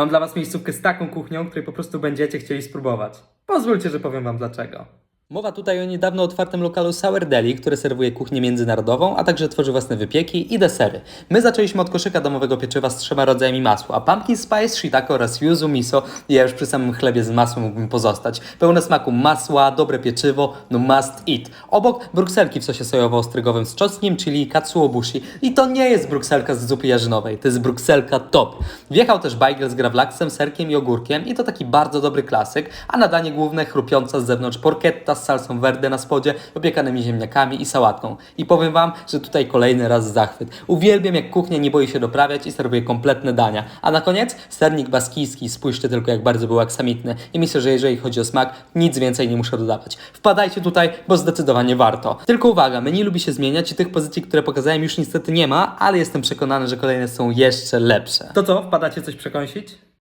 Mam dla Was miejscówkę z taką kuchnią, której po prostu będziecie chcieli spróbować. Pozwólcie, że powiem Wam dlaczego. Mowa tutaj o niedawno otwartym lokalu Sour Deli, który serwuje kuchnię międzynarodową, a także tworzy własne wypieki i desery. My zaczęliśmy od koszyka domowego pieczywa z trzema rodzajami masła, pumpkin spice, shiitake oraz yuzu miso. Ja już przy samym chlebie z masłem mógłbym pozostać. Pełne smaku masła, dobre pieczywo, no must eat. Obok brukselki w sosie sojowo-ostrygowym z czosnkiem, czyli katsuobushi. I to nie jest brukselka z zupy jarzynowej, to jest brukselka top. Wjechał też bajgel z grawlaksem, serkiem i ogórkiem i to taki bardzo dobry klasyk, a na danie główne chrupiąca z zewnątrz porchetta z salsą verde na spodzie, opiekanymi ziemniakami i sałatką. I powiem Wam, że tutaj kolejny raz zachwyt. Uwielbiam jak kuchnia nie boi się doprawiać i serwuje kompletne dania. A na koniec sernik baskijski, spójrzcie tylko jak bardzo był aksamitny. I myślę, że jeżeli chodzi o smak, nic więcej nie muszę dodawać. Wpadajcie tutaj, bo zdecydowanie warto. Tylko uwaga, menu lubi się zmieniać i tych pozycji, które pokazałem już niestety nie ma, ale jestem przekonany, że kolejne są jeszcze lepsze. To co, wpadacie coś przekąsić?